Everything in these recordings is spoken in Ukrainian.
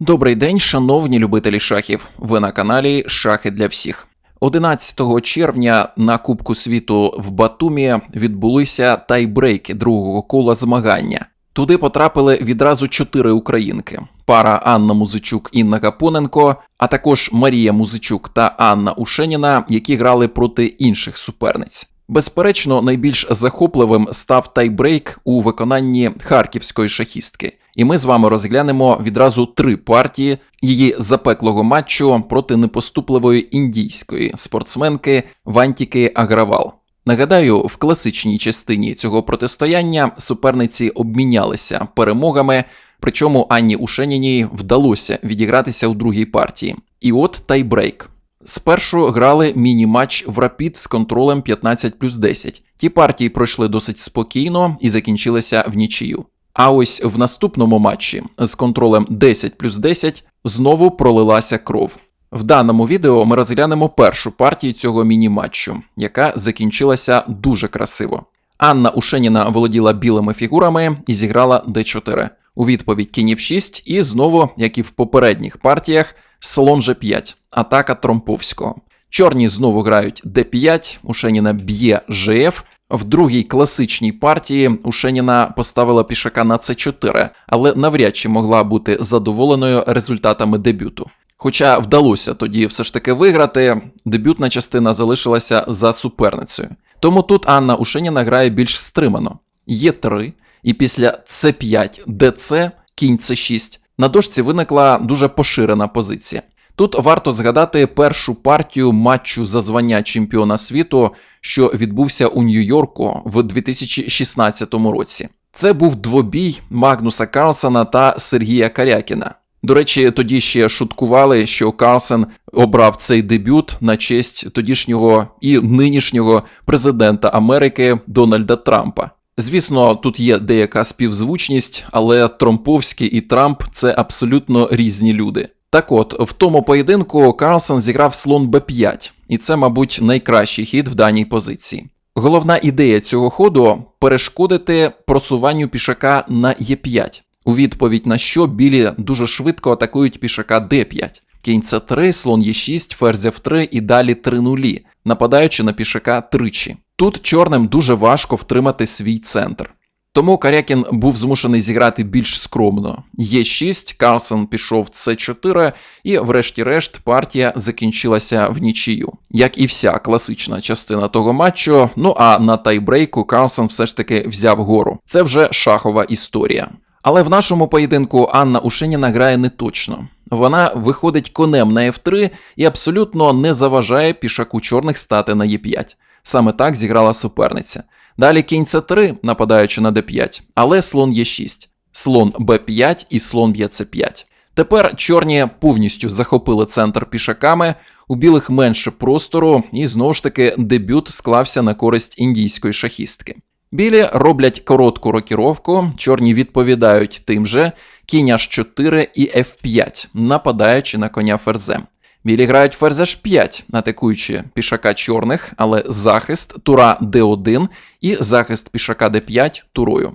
Добрий день, шановні любителі шахів. Ви на каналі Шахи для всіх. 11 червня на Кубку світу в Батумі відбулися тайбрейки другого кола змагання. Туди потрапили відразу чотири українки: пара Анна Музичук Інна Гапоненко, а також Марія Музичук та Анна Ушеніна, які грали проти інших суперниць. Безперечно, найбільш захопливим став тайбрейк у виконанні харківської шахістки. І ми з вами розглянемо відразу три партії її запеклого матчу проти непоступливої індійської спортсменки Вантіки Агравал. Нагадаю, в класичній частині цього протистояння суперниці обмінялися перемогами, причому Анні Ушеніній вдалося відігратися у другій партії. І от тайбрейк. Спершу грали міні-матч в Рапід з контролем 15 плюс 10. Ті партії пройшли досить спокійно і закінчилися в нічию. А ось в наступному матчі з контролем 10 плюс 10 знову пролилася кров. В даному відео ми розглянемо першу партію цього міні-матчу, яка закінчилася дуже красиво. Анна Ушеніна володіла білими фігурами і зіграла d4. У відповідь кінь f6 і знову, як і в попередніх партіях, слон g5, атака Тромповського. Чорні знову грають d5, Ушеніна б'є gf. В другій класичній партії Ушеніна поставила пішака на c4, але навряд чи могла бути задоволеною результатами дебюту. Хоча вдалося тоді все ж таки виграти, дебютна частина залишилася за суперницею. Тому тут Анна Ушеніна грає більш стримано. Є 3 і після c5, dc, кінь c6 на дошці виникла дуже поширена позиція. Тут варто згадати першу партію матчу за звання чемпіона світу, що відбувся у Нью-Йорку в 2016 році. Це був двобій Магнуса Карлсона та Сергія Карякіна. До речі, тоді ще шуткували, що Карлсен обрав цей дебют на честь тодішнього і нинішнього президента Америки Дональда Трампа. Звісно, тут є деяка співзвучність, але Тромповський і Трамп це абсолютно різні люди. Так от, в тому поєдинку Карлсон зіграв слон Б5, і це, мабуть, найкращий хід в даній позиції. Головна ідея цього ходу перешкодити просуванню пішака на Е5. У відповідь на що білі дуже швидко атакують пішака d5. Кінь c3, слон e6, ферзь f3 і далі 3 нулі, нападаючи на пішака тричі. Тут чорним дуже важко втримати свій центр. Тому Карякін був змушений зіграти більш скромно. Е6, Карлсон пішов С4, і, врешті-решт, партія закінчилася в нічию, як і вся класична частина того матчу. Ну а на тайбрейку Карлсон все ж таки взяв гору. Це вже шахова історія. Але в нашому поєдинку Анна Ушеніна грає не точно. Вона виходить конем на F3 і абсолютно не заважає пішаку чорних стати на Е5. Саме так зіграла суперниця. Далі кінь С3, нападаючи на d5, але слон Е6, слон Б5 і слон б'є С5. Тепер чорні повністю захопили центр пішаками, у білих менше простору, і знову ж таки дебют склався на користь індійської шахістки. Білі роблять коротку рокіровку, чорні відповідають тим же, кінь H4 і F5, нападаючи на коня ферзем. Білі грають ферзь H5, атакуючи пішака чорних, але захист тура d1 і захист пішака d5 турою.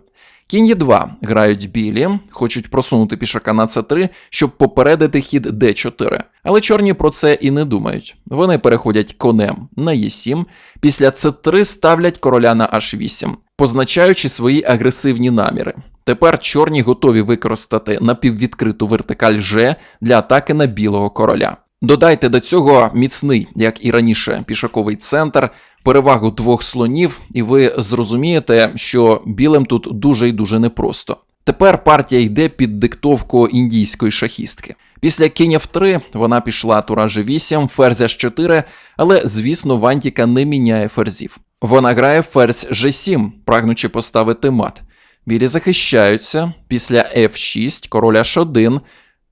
Кінь Е2 грають білі, хочуть просунути пішака на С3, щоб попередити хід d4. Але чорні про це і не думають. Вони переходять конем на Е7, після С3 ставлять короля на H8, позначаючи свої агресивні наміри. Тепер чорні готові використати напіввідкриту вертикаль Ж для атаки на білого короля. Додайте до цього міцний, як і раніше, пішаковий центр, перевагу двох слонів, і ви зрозумієте, що білим тут дуже і дуже непросто. Тепер партія йде під диктовку індійської шахістки. Після кінь F3 вона пішла тура G8, ферзь H4, але, звісно, Вантіка не міняє ферзів. Вона грає ферзь G7, прагнучи поставити мат. Білі захищаються. Після F6, король H1,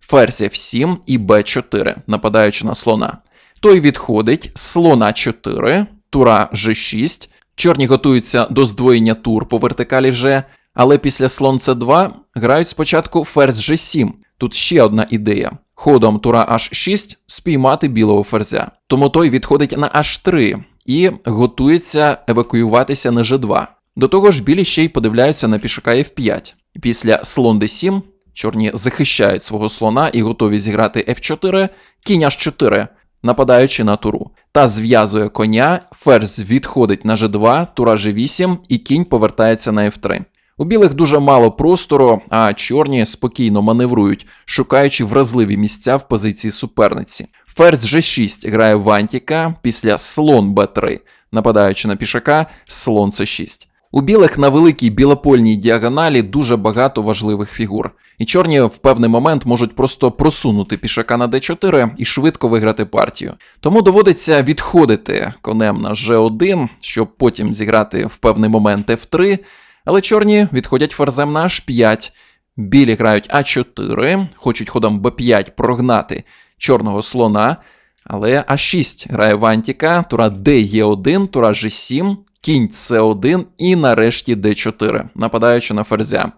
ферзь F7 і b4, нападаючи на слона. Той відходить, слона 4, тура G6. Чорні готуються до здвоєння тур по вертикалі G, але після слон c2 грають спочатку ферзь G7. Тут ще одна ідея. Ходом тура H6 спіймати білого ферзя. Тому той відходить на H3 і готується евакуюватися на G2. До того ж, білі ще й подивляються на пішака F5. Після слон d7 Чорні захищають свого слона і готові зіграти F4, кінь H4, нападаючи на туру. Та зв'язує коня, ферзь відходить на G2, тура G8 і кінь повертається на F3. У білих дуже мало простору, а чорні спокійно маневрують, шукаючи вразливі місця в позиції суперниці. Ферзь G6 грає в Антіка після слон B3, нападаючи на пішака, слон C6. У білих на великій білопольній діагоналі дуже багато важливих фігур, і чорні в певний момент можуть просто просунути пішака на d4 і швидко виграти партію. Тому доводиться відходити конем на g1, щоб потім зіграти в певний момент f3, але чорні відходять ферзем на h5. Білі грають а4, хочуть ходом b5 прогнати чорного слона, але а6 грає Вантіка, тура d1, тура g7, кінь c1 і нарешті d4, нападаючи на ферзя.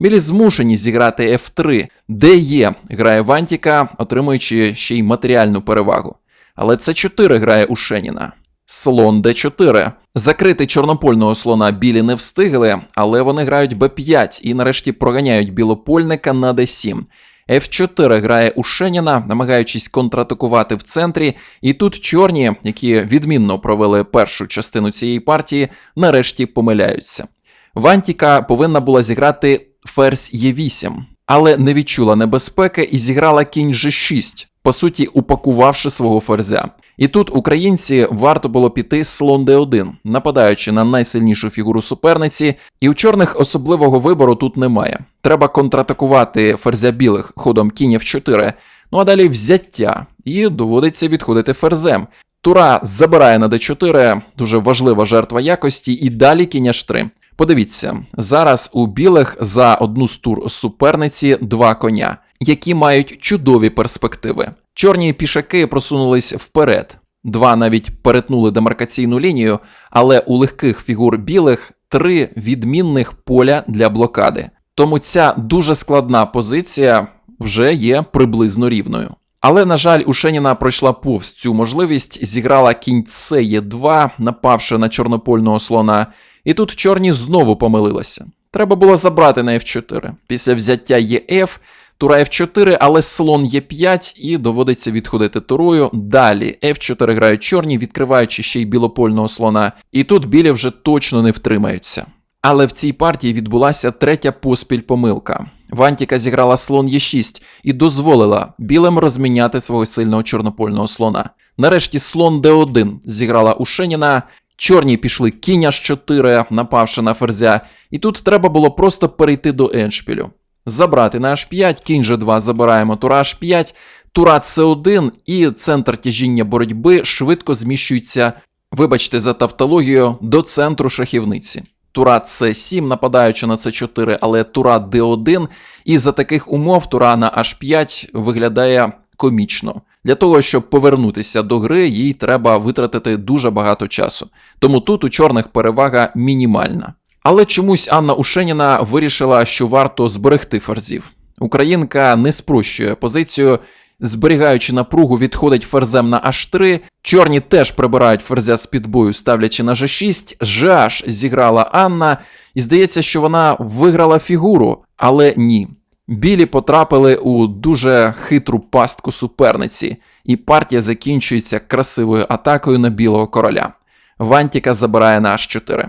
Білі змушені зіграти f3, де є грає Вантіка, отримуючи ще й матеріальну перевагу. Але c4 грає у Шеніна. Слон d4. Закрити чорнопольного слона білі не встигли, але вони грають b5 і нарешті проганяють білопольника на d7. F4 грає у Шеніна, намагаючись контратакувати в центрі, і тут чорні, які відмінно провели першу частину цієї партії, нарешті помиляються. Вантіка повинна була зіграти ферзь Е8, але не відчула небезпеки і зіграла кінь G6, по суті, упакувавши свого ферзя. І тут українці варто було піти слон d1, нападаючи на найсильнішу фігуру суперниці, і у чорних особливого вибору тут немає. Треба контратакувати ферзя білих ходом кінь f4, ну а далі взяття, і доводиться відходити ферзем. Тура забирає на d4, дуже важлива жертва якості, і далі кінь h3. Подивіться, зараз у білих за одну з тур суперниці два коня, які мають чудові перспективи. Чорні пішаки просунулись вперед. Два навіть перетнули демаркаційну лінію, але у легких фігур білих три відмінних поля для блокади. Тому ця дуже складна позиція вже є приблизно рівною. Але, на жаль, у Шеніна пройшла повз цю можливість, зіграла кінь С2, напавши на чорнопольного слона, і тут чорні знову помилилися. Треба було забрати на F4. Після взяття ЄФ, тура F4, але слон Е5 і доводиться відходити турою. Далі F4 грають чорні, відкриваючи ще й білопольного слона. І тут білі вже точно не втримаються. Але в цій партії відбулася третя поспіль помилка. Вантіка зіграла слон Е6 і дозволила білим розміняти свого сильного чорнопольного слона. Нарешті слон Д1 зіграла у Шеніна. Чорні пішли кінь H4, напавши на ферзя, і тут треба було просто перейти до еншпілю. Забрати на H5, кінь G2 забираємо тура H5, тура C1 і центр тяжіння боротьби швидко зміщується, вибачте за тавтологію, до центру шахівниці. Тура С7, нападаючи на С4, але тура Д1, і за таких умов тура на H5 виглядає комічно. Для того, щоб повернутися до гри, їй треба витратити дуже багато часу. Тому тут у чорних перевага мінімальна. Але чомусь Анна Ушеніна вирішила, що варто зберегти ферзів. Українка не спрощує позицію, зберігаючи напругу, відходить ферзем на H3. Чорні теж прибирають ферзя з під бою, ставлячи на G6. Жаш зіграла Анна, і здається, що вона виграла фігуру, але ні. Білі потрапили у дуже хитру пастку суперниці, і партія закінчується красивою атакою на білого короля. Вантіка забирає на H4.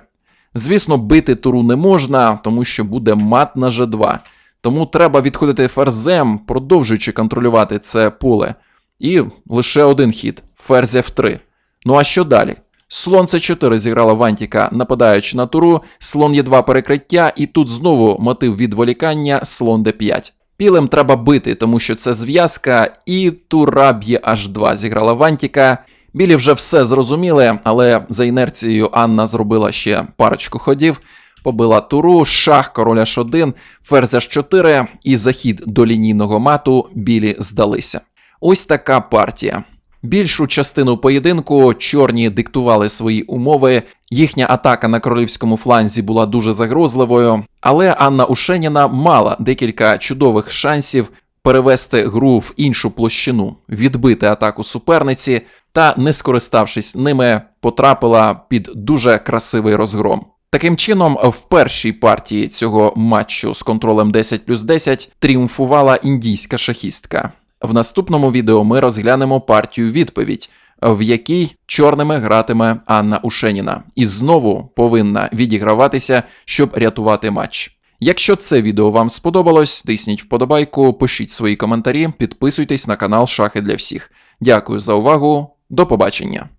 Звісно, бити туру не можна, тому що буде мат на G2. Тому треба відходити ферзем, продовжуючи контролювати це поле. І лише один хід ферзь F3. Ну а що далі? Слон С4 зіграла Вантіка, нападаючи на туру, слон Е2 перекриття, і тут знову мотив відволікання, слон Д5. Білим треба бити, тому що це зв'язка, і тура б'є H2 зіграла Вантіка. Білі вже все зрозуміли, але за інерцією Анна зробила ще парочку ходів. Побила туру, шах, король H1, ферзь H4 і захід до лінійного мату білі здалися. Ось така партія. Більшу частину поєдинку чорні диктували свої умови. Їхня атака на королівському фланзі була дуже загрозливою, але Анна Ушеніна мала декілька чудових шансів перевести гру в іншу площину, відбити атаку суперниці та, не скориставшись ними, потрапила під дуже красивий розгром. Таким чином, в першій партії цього матчу з контролем 10 плюс 10 тріумфувала індійська шахістка. В наступному відео ми розглянемо партію відповідь, в якій чорними гратиме Анна Ушеніна, і знову повинна відіграватися, щоб рятувати матч. Якщо це відео вам сподобалось, тисніть вподобайку, пишіть свої коментарі, підписуйтесь на канал Шахи для всіх. Дякую за увагу, до побачення.